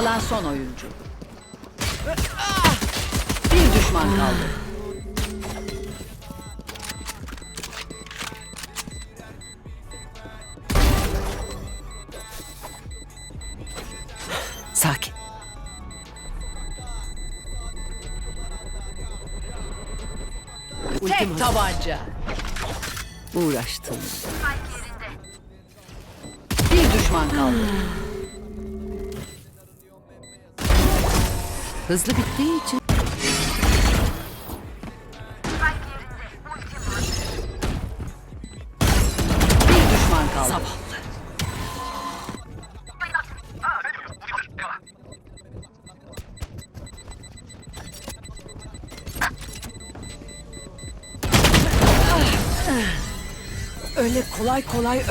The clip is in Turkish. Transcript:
kalan son oyuncu. Bir düşman kaldı. Sakin. Tek tabanca. Uğraştım. Bir düşman kaldı. Hızlı bittiği için Bir düşman kaldı. zavallı. Öyle kolay kolay